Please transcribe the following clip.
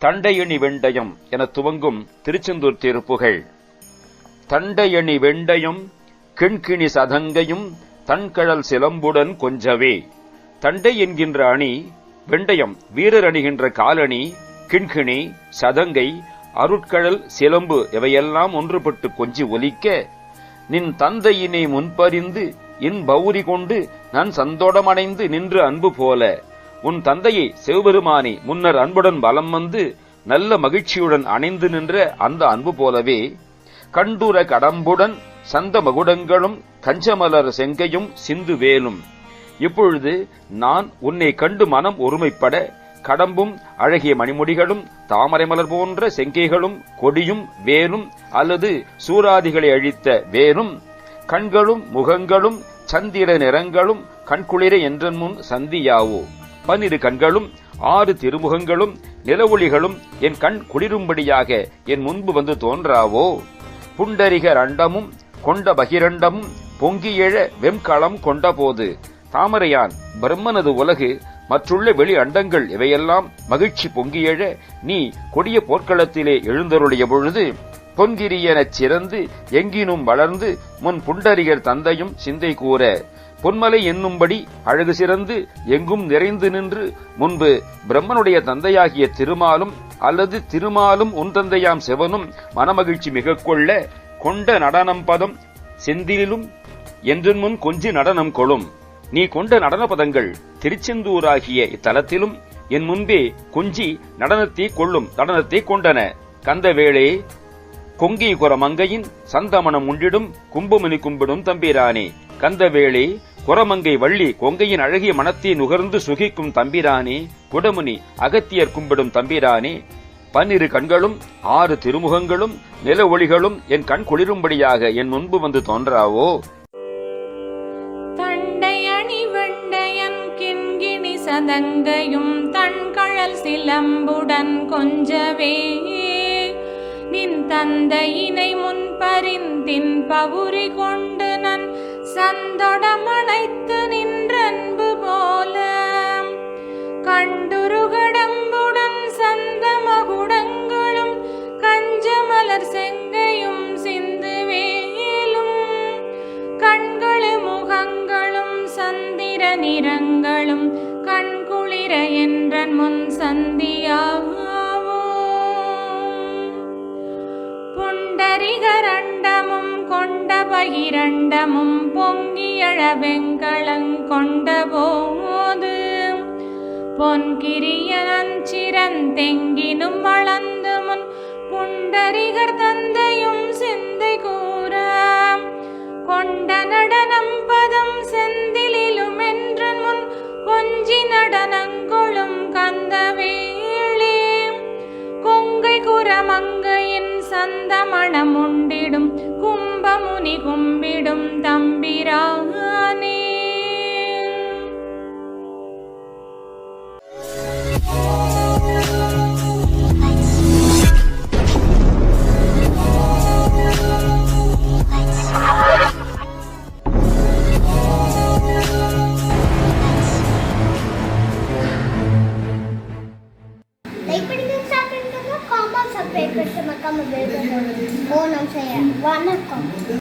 தண்டையணி வெண்டயம் என துவங்கும் திருச்செந்தூர் திருப்புகழ் தண்டையணி வெண்டயம் கிண்கிணி சதங்கையும் தன்கழல் சிலம்புடன் கொஞ்சவே. தண்டை என்கின்ற அணி வெண்டயம் வீரர் அணிகின்ற காலணி கிண்கிணி சதங்கை அருட்கழல் சிலம்பு இவையெல்லாம் ஒன்றுபட்டு கொஞ்சி ஒலிக்க நின் தந்தையினை முன்பறிந்து இன் பௌரி கொண்டு நான் சந்தோடமடைந்து நின்று அன்பு போல. உன் தந்தையை சிவபெருமானி முன்னர் அன்புடன் பலம் வந்து நல்ல மகிழ்ச்சியுடன் அணைந்து நின்ற அந்த அன்பு போலவே. கண்டுர கடம்புடன் சந்த மகுடங்களும் கஞ்சமலர் செங்கையும் சிந்து வேலும். இப்பொழுது நான் உன்னை கண்டு மனம் ஒருமைப்பட கடம்பும் அழகிய மணிமுடிகளும் தாமரை மலர் போன்ற செங்கைகளும் கொடியும் வேலும் அல்லது சூராதிகளை அழித்த வேலும் கண்களும் முகங்களும் சந்திர நிறங்களும் கண்குளிர என்றன் முன் சந்தியாவோ. பன்னிரு கண்களும் ஆறு திருமுகங்களும் நிலவொளிகளும் என் கண் குளிரும்படியாக என் முன்பு வந்து தோன்றாவோ. புண்டரிகர் அண்டமும் கொண்ட பகிரண்டமும் பொங்கி எழ வெம்களம் கொண்டபோது தாமரையான் பிரம்மனது உலகு மற்றுள்ள வெளி அண்டங்கள் இவையெல்லாம் மகிழ்ச்சி பொங்கி எழ நீ கொடிய போர்க்களத்திலே எழுந்தருளிய பொழுது பொன்கிரியெனச் சிறந்து எங்கினும் வளர்ந்து முன் புண்டரிகர் தந்தையும் சிந்தை கூற பொன்மலை என்னும்படி அழகு சிறந்து எங்கும் நிறைந்து நின்று முன்பு பிரம்மனுடைய தந்தையாகிய திருமாலும் அல்லது திருமாலும் உன் தந்தையாம் செவனும் மனமகிழ்ச்சி மிக கொள்ள கொண்ட நடனம் பதம் செந்திலும் என்றன் முன் கொஞ்சி நடனம் கொளும். நீ கொண்ட நடன பதங்கள் திருச்செந்தூராகிய இத்தலத்திலும் என் முன்பே கொஞ்சி நடனத்தை கொள்ளும் நடனத்தை கொண்டன. கந்தவேளே கொங்கி குரமங்கையின் சந்தமனம் உண்டிடும் கும்பமுனி கும்பிடும் தம்பிரானே. கந்தவேளே குரமங்கை வள்ளி கொங்கையின் அழகிய மனத்தை நுகர்ந்து சுகிக்கும் தம்பிரானே. குடமுனி அகத்தியர் கும்பிடும் தம்பிரானே. பன்னிரு கண்களும் ஆறு திருமுகங்களும் நில ஒளிகளும் என் கண் குளிரும்படியாக என் முன்பு வந்து தோன்றாவோ? தண்டையணி கிண்கிணி சதங்கையும் தன்கழல் சிலம்புடன் கொஞ்சவே. நின் தந்தையினை முன்பறிந்தின் பவுரி கொண்டு நன் சந்தொடமணைத்து நின்றன்பு போல. கண்டுரு நிறங்களும் கண்குளிர என்றன் முன் சந்தியாவோ புண்டரிகரண்டமும் கொண்ட பகிரண்டமும் பொங்கியழ வெங்களங்கொண்ட போது பொன்கிரியனஞ்சிறந்தெங்கினும் வளர்ந்து முன் புண்டரிகர் தந்தையும் சிந்தை கூற கொண்ட நடனம் பதம் கொஞ்சி நடனங்கொளும் கந்தவேளே கொங்கை குரமங்கையின் சந்த மணமுண்டிடும். கும்பமுனி கும்பிடும் தம்பிரானே. comma, subtract, summa, comma, division. Own answer, one comma.